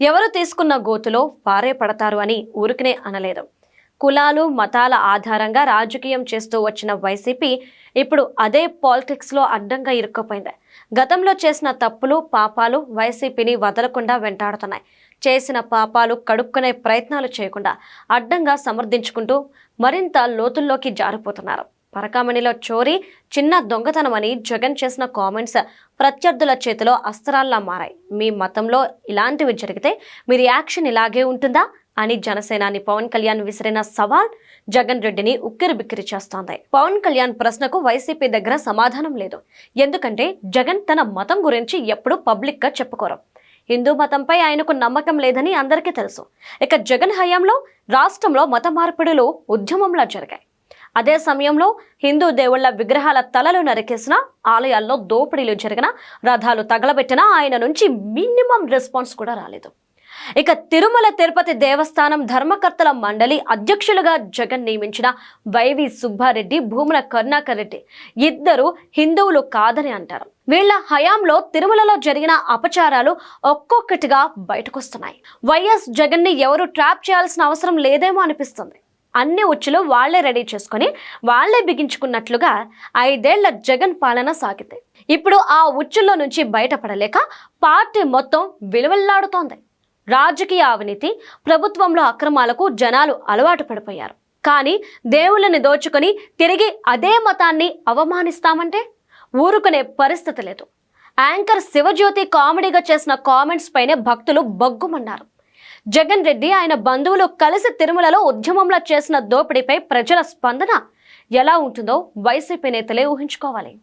ఎవరు తీసుకున్న గోతులో వారే పడతారు అని ఊరికనే అనలేదు. కులాలు మతాల ఆధారంగా రాజకీయం చేస్తూ వచ్చిన వైసీపీ ఇప్పుడు అదే పాలిటిక్స్లో అడ్డంగా ఇరుక్కుపోయింది. గతంలో చేసిన తప్పులు పాపాలు వైసీపీని వదలకుండా వెంటాడుతున్నాయి. చేసిన పాపాలు కడుక్కునే ప్రయత్నాలు చేయకుండా అడ్డంగా సమర్థించుకుంటూ మరింత లోతుల్లోకి జారిపోతున్నారు. పరకామణిలో చోరీ చిన్న దొంగతనమని జగన్ చేసిన కామెంట్స్ ప్రత్యర్థుల చేతిలో అస్త్రాల్లా మారాయి. మీ మతంలో ఇలాంటివి జరిగితే మీ రియాక్షన్ ఇలాగే ఉంటుందా? అని జనసేనాని పవన్ కళ్యాణ్ విసిరిన సవాల్ జగన్ రెడ్డిని ఉక్కిరి బిక్కిరి చేస్తోంది. పవన్ కళ్యాణ్ ప్రశ్నకు వైసీపీ దగ్గర సమాధానం లేదు. ఎందుకంటే జగన్ తన మతం గురించి ఎప్పుడూ పబ్లిక్గా చెప్పుకోరు. హిందూ మతంపై ఆయనకు నమ్మకం లేదని అందరికీ తెలుసు. ఇక జగన్ హయాంలో రాష్ట్రంలో మత మార్పిడులు ఉద్యమంలా జరిగాయి. అదే సమయంలో హిందూ దేవుళ్ళ విగ్రహాల తలలు నరికేసిన ఆలయాల్లో దోపిడీలు జరిగిన రథాలు తగలబెట్టినా ఆయన నుంచి మినిమం రెస్పాన్స్ కూడా రాలేదు. ఇక తిరుమల తిరుపతి దేవస్థానం ధర్మకర్తల మండలి అధ్యక్షులుగా జగన్ నియమించిన వైవి సుబ్బారెడ్డి భూముల కరుణాకర్ రెడ్డి ఇద్దరు హిందువులు కాదని అంటారు. వీళ్ళ హయాంలో తిరుమలలో జరిగిన అపచారాలు ఒక్కొక్కటిగా బయటకొస్తున్నాయి. వైఎస్ జగన్ని ఎవరు ట్రాప్ చేయాల్సిన అవసరం లేదేమో అనిపిస్తుంది. అన్ని ఉచ్చులు వాళ్ళే రెడీ చేసుకుని వాళ్ళే బిగించుకున్నట్లుగా ఐదేళ్ళ జగన్ పాలన సాగింది. ఇప్పుడు ఆ ఉచ్చుల్లో నుంచి బయటపడలేక పార్టీ మొత్తం విలువల్లాడుతోంది. రాజకీయ అవినీతి ప్రభుత్వంలో అక్రమాలకు జనాలు అలవాటు పడిపోయారు. కానీ దేవుళ్ళని దోచుకొని తిరిగి అదే మతాన్ని అవమానిస్తామంటే ఊరుకునే పరిస్థితి లేదు. యాంకర్ శివజ్యోతి కామెడీగా చేసిన కామెంట్స్ పైనే భక్తులు బగ్గుమన్నారు. జగన్ రెడ్డి ఆయన బంధువులు కలిసి తిరుమలలో ఉద్యమంలో చేసిన దోపిడీపై ప్రజల స్పందన ఎలా ఉంటుందో వైసీపీ నేతలే ఊహించుకోవాలి.